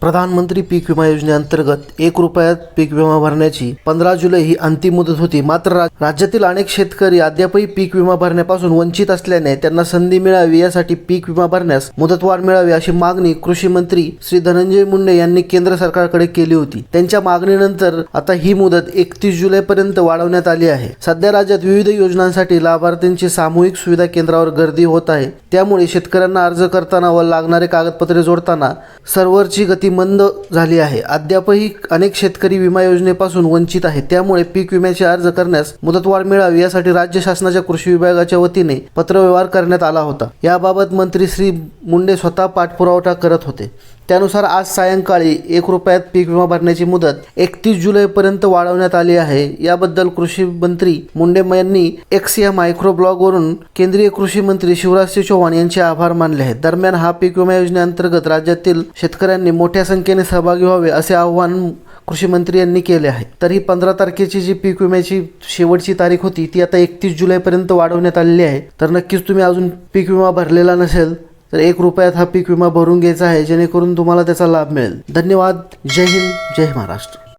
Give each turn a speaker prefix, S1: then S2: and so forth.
S1: प्रधानमंत्री पीक विमा योजनेअंतर्गत एक रुपयात पीक विमा भरण्याची पंधरा जुलै ही अंतिम मुदत होती. मात्र राज्यातील अनेक शेतकरी अद्यापही पीक विमा भरण्यापासून वंचित असल्याने त्यांना संधी मिळावी यासाठी पीक विमा भरण्यास मुदतवाढ मिळावी अशी मागणी कृषी मंत्री श्री धनंजय मुंडे यांनी केंद्र सरकारकडे केली होती. त्यांच्या मागणीनंतर आता ही मुदत एकतीस जुलैपर्यंत वाढवण्यात आली आहे. सध्या राज्यात विविध योजनांसाठी लाभार्थ्यांची सामूहिक सुविधा केंद्रावर गर्दी होत आहे. त्यामुळे शेतकऱ्यांना अर्ज करताना व लागणारे कागदपत्रे जोडताना सर्व्हरची गती मंद झाली आहे. अद्यापही अनेक शेतकरी विमा योजनेपासून वंचित आहेत. त्यामुळे पीक विम्याचे अर्ज करण्यास मुदतवाढ मिळावी यासाठी राज्य शासनाच्या कृषी विभागाच्या वतीने पत्रव्यवहार करण्यात आला होता. याबाबत मंत्री श्री मुंडे स्वतः पाठपुरावठा करत होते. त्यानुसार आज सायंकाळी एक रुपयात पीक विमा भरण्याची मुदत एकतीस जुलैपर्यंत वाढवण्यात आली आहे. याबद्दल कृषी मंत्री मुंडे यांनी एक्स या मायक्रो ब्लॉगवरून केंद्रीय कृषी मंत्री शिवराजसिंह चौहान यांचे आभार मानले आहेत. दरम्यान हा पीक विमा योजनेअंतर्गत राज्यातील शेतकऱ्यांनी मोठ्या संख्येने सहभागी व्हावे असे आवाहन कृषी मंत्री यांनी केले आहे. तर ही पंधरा तारखेची जी पीक विम्याची शेवटची तारीख होती ती आता एकतीस जुलैपर्यंत वाढवण्यात आलेली आहे. तर नक्कीच तुम्ही अजून पीक विमा भरलेला नसेल तर एक रुपयात हा पीक विमा भरून घ्यायचा आहे जेणेकरून तुम्हाला त्याचा लाभ मिळेल. धन्यवाद. जय हिंद. जय महाराष्ट्र.